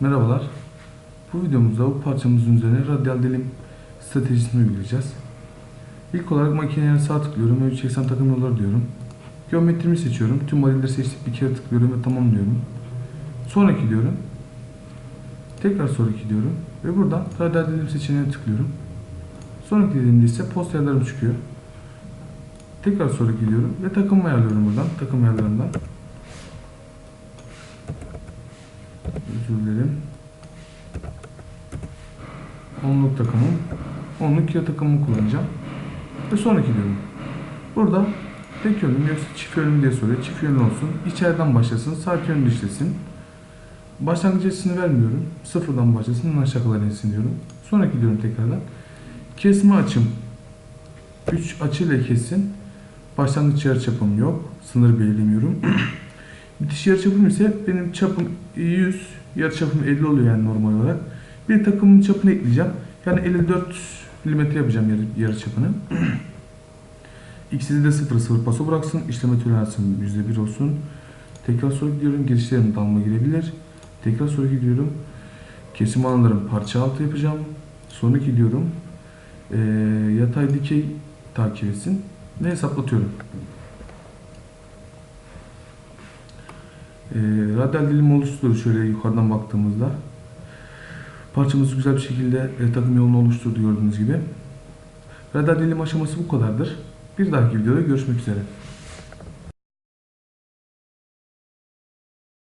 Merhabalar. Bu videomuzda bu parçamızın üzerine radyal dilim stratejisini uygulayacağız. İlk olarak makineye sağ tıklıyorum ve 380 takım yolları diyorum. Geometrimi seçiyorum. Tüm modelleri seçtik bir kere tıklıyorum ve tamamlıyorum. Sonraki diyorum. Tekrar sonraki diyorum. Ve buradan radyal dilim seçeneğine tıklıyorum. Sonraki dediğimde ise post ayarlarım çıkıyor. Tekrar sonraki diyorum ve takım ayarlıyorum buradan. Takım ayarlarından. Özür dilerim. Onluk takımım. Onluk ya takımımı kullanacağım. Ve sonraki diyorum. Burada tek yönlü yoksa çift yönlü diye soruyor. Çift yönlü olsun. İçeriden başlasın. Saat yönlü işlesin. Başlangıç açısını vermiyorum. Sıfırdan başlasın. Aşağı kadar insin diyorum. Sonraki diyorum tekrardan. Kesme açım. 3 açıyla kessin. Başlangıç yarıçapım yok. Sınır belirlemiyorum. Bitiş yarıçapım ise benim çapım 100, yarıçapım 50 oluyor yani normal olarak. Bir takımın çapını ekleyeceğim. Yani 54 mm yapacağım yarı, yarıçapını. İkisi de 0 0 paso bıraksın. İşleme toleransım %1 olsun. Tekrar soru gidiyorum. Girişlerin dalma girebilir. Tekrar soru gidiyorum. Kesim alanlarım parça altı yapacağım. Sonra gidiyorum. Ee, yatay dikey takip etsin. Ve hesaplatıyorum. Radyal dilim oluşturdu şöyle yukarıdan baktığımızda. Parçamızı güzel bir şekilde e, takım yolunu oluşturdu gördüğünüz gibi. Radyal dilim aşaması bu kadardır. Bir dahaki videoda görüşmek üzere.